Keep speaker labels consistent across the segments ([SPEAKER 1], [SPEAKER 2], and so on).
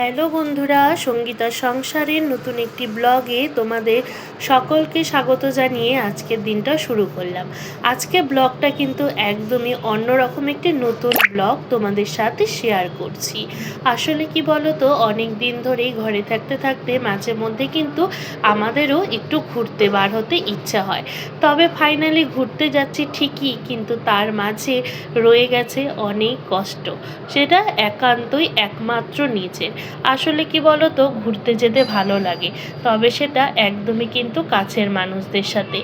[SPEAKER 1] Hello বন্ধুরা, সঙ্গীতা সংসারের নতুন একটি ব্লগে তোমাদের সকলকে স্বাগত জানিয়ে আজকের দিনটা শুরু করলাম। আজকে ব্লগটা কিন্তু একদমই অন্যরকম একটি নতুন ব্লগ তোমাদের সাথে শেয়ার করছি। আসলে কি বলো তো অনেক দিন ধরেই ঘরে থাকতে থাকতে মাঝে মধ্যে কিন্তু আমাদেরও একটু ঘুরতে বার হতে ইচ্ছা হয়। তবে ফাইনালি ঘুরতে যাচ্ছি ঠিকই, কিন্তু তার মাঝে রয়ে গেছে অনেক কষ্ট। সেটা একান্তই একমাত্র নিজের। আসলে কি বলো তো ঘুরতে যেতে ভালো লাগে। তবে সেটা একদমই কিন্তু কাছের মানুষদের সাথে।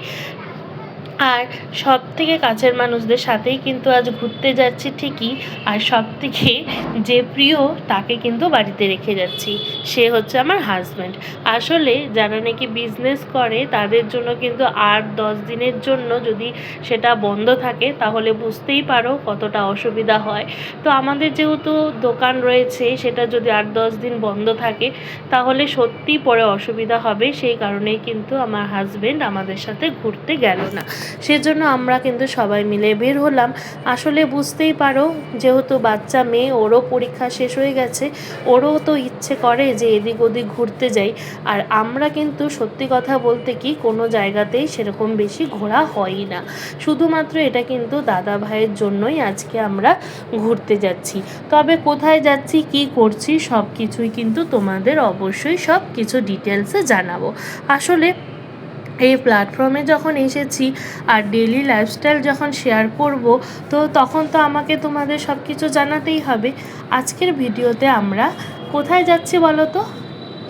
[SPEAKER 1] আর সব থেকে কাছের মানুষদের সাথেই কিন্তু আজ ঘুরতে যাচ্ছি ঠিকই, আর সব থেকে যে প্রিয় তাকে কিন্তু বাড়িতে রেখে যাচ্ছি, সে হচ্ছে আমার হাজব্যান্ড আসলে যারা নাকি বিজনেস করে, তাদের জন্য কিন্তু আট দশ দিনের জন্য যদি সেটা বন্ধ থাকে, তাহলে বুঝতেই পারো কতটা অসুবিধা হয়। তো আমাদের যেহেতু দোকান রয়েছে, সেটা যদি আট দশ দিন বন্ধ থাকে, তাহলে সত্যিই পরে অসুবিধা হবে, সেই কারণেই কিন্তু আমার হাজব্যান্ড আমাদের সাথে ঘুরতে গেল না। সেজন্য আমরা কিন্তু সবাই মিলে বের হলাম। আসলে বুঝতেই পারো, যেহেতু বাচ্চা মেয়ে, ওরও পরীক্ষা শেষ হয়ে গেছে, ওরও তো ইচ্ছে করে যে এদিক ওদিক ঘুরতে যাই। আর আমরা কিন্তু সত্যি কথা বলতে কি, কোনো জায়গাতেই সেরকম বেশি ঘোরা হয়ই না। শুধুমাত্র এটা কিন্তু দাদা ভাইয়ের জন্যই আজকে আমরা ঘুরতে যাচ্ছি। তবে কোথায় যাচ্ছি, কি করছি সব কিছুই কিন্তু তোমাদের অবশ্যই সব কিছু ডিটেলসে জানাব। আসলে এই প্ল্যাটফর্মে যখন এসেছি আর ডেলি লাইফস্টাইল যখন শেয়ার করব, তো তখন তো আমাকে তোমাদের সব কিছু জানাতেই হবে। আজকের ভিডিওতে আমরা কোথায় যাচ্ছি বলো তো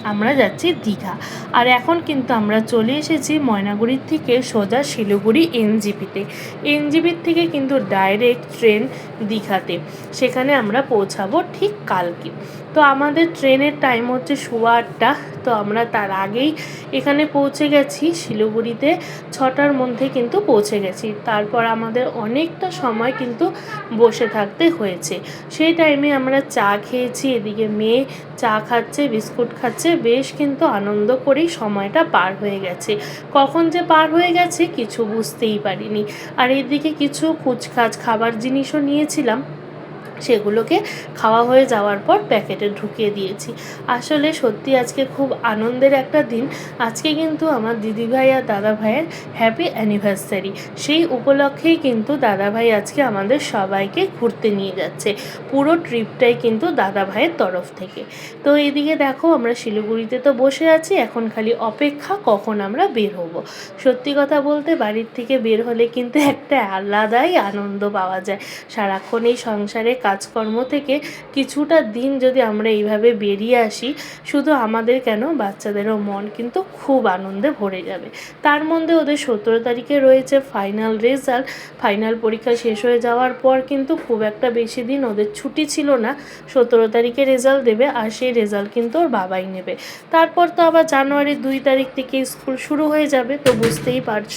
[SPEAKER 1] আমরা যাচ্ছি দীঘা। আর এখন কিন্তু আমরা চলে এসেছি ময়নাগুড়ির থেকে সোজা শিলিগুড়ি এনজিপিতে। এনজিপির থেকে কিন্তু ডাইরেক্ট ট্রেন দীঘাতে। সেখানে আমরা পৌঁছাবো ঠিক কালকে। তো আমাদের ট্রেনের টাইম হচ্ছে সোয়া আটটা। তো আমরা তার আগেই এখানে পৌঁছে গেছি, শিলিগুড়িতে ছটার মধ্যে কিন্তু পৌঁছে গেছি। তারপর আমাদের অনেকটা সময় কিন্তু বসে থাকতে হয়েছে। সেই টাইমে আমরা চা খেয়েছি, এদিকে মেয়ে চা খাচ্ছে, বিস্কুট খাচ্ছে, বেশ কিন্তু আনন্দ করেই সময়টা পার হয়ে গেছে। কখন যে পার হয়ে গেছে কিছু বুঝতেই পারিনি। আর এদিকে কিছু কুচকাচ খাবার জিনিসও নিয়েছিলাম। সেগুলোকে খাওয়া হয়ে যাওয়ার পর প্যাকেটে ঢুকিয়ে দিয়েছি। আসলে সত্যি আজকে খুব আনন্দের একটা দিন। আজকে কিন্তু আমার দিদিভাই আর দাদা ভাইয়ের হ্যাপি অ্যানিভার্সারি সেই উপলক্ষেই কিন্তু দাদা ভাই আজকে আমাদের সবাইকে ঘুরতে নিয়ে যাচ্ছে। পুরো ট্রিপটাই কিন্তু দাদা ভাইয়ের তরফ থেকে। তো এদিকে দেখো আমরা শিলিগুড়িতে তো বসে আছি, এখন খালি অপেক্ষা কখন আমরা বের হব। সত্যি কথা বলতে বাড়ির থেকে বের হলে কিন্তু একটা আলাদাই আনন্দ পাওয়া যায়। সারাক্ষণ এই সংসারে কাজকর্ম থেকে কিছুটা দিন যদি আমরা এইভাবে বেরিয়ে আসি, শুধু আমাদের কেন? বাচ্চাদেরও মন কিন্তু খুব আনন্দে ভরে যাবে। তার মধ্যে ওদের সতেরো তারিখে রয়েছে ফাইনাল রেজাল্ট ফাইনাল পরীক্ষা শেষ হয়ে যাওয়ার পর কিন্তু খুব একটা বেশি দিন ওদের ছুটি ছিল না। সতেরো তারিখে রেজাল্ট দেবে আর সেই রেজাল্ট কিন্তু ওর বাবাই নেবে। তারপর তো আবার জানুয়ারির দুই তারিখ থেকে স্কুল শুরু হয়ে যাবে, তো বুঝতেই পারছ।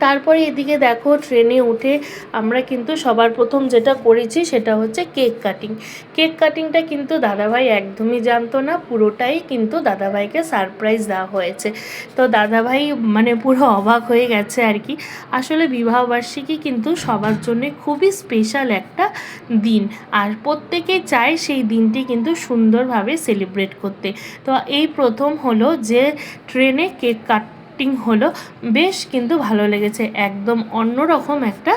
[SPEAKER 1] তারপরে এদিকে দেখো ট্রেনে উঠে আমরা কিন্তু সবার প্রথম যেটা করেছি সেটা হচ্ছে কেক কাটিং কেক কাটিংটা কিন্তু দাদাভাই একদমই জানতো না, পুরোটাই কিন্তু দাদাভাইকে সারপ্রাইজ দেওয়া হয়েছে। তো দাদাভাই মানে পুরো অবাক হয়ে গেছে আর কি। আসলে বিবাহবার্ষিকী কিন্তু সবার জন্য খুবই স্পেশাল একটা দিন। আর প্রত্যেকে চায় সেই দিনটি কিন্তু সুন্দরভাবে সেলিব্রেট করতে। তো এই প্রথম হলো যে ট্রেনে কেক কাট অ্যাক্টিং হলো, বেশ কিন্তু ভালো লেগেছে। একদম অন্যরকম একটা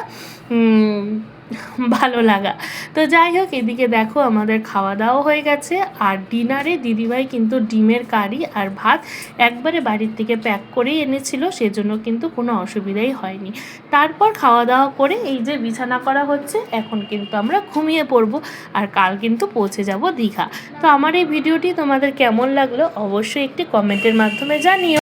[SPEAKER 1] ভালো লাগা। তো যাই হোক, এদিকে দেখো আমাদের খাওয়া দাওয়া হয়ে গেছে, আর ডিনারে দিদিভাই কিন্তু ডিমের কারি আর ভাত একবারে বাড়ির থেকে প্যাক করেই এনেছিল, সেজন্য কিন্তু কোনো অসুবিধাই হয়নি। তারপর খাওয়া দাওয়া করে এই যে বিছানা করা হচ্ছে, এখন কিন্তু আমরা ঘুমিয়ে পড়ব, আর কাল কিন্তু পৌঁছে যাব দীঘা। তো আমার এই ভিডিওটি তোমাদের কেমন লাগল, অবশ্যই একটি কমেন্টের মাধ্যমে জানিও।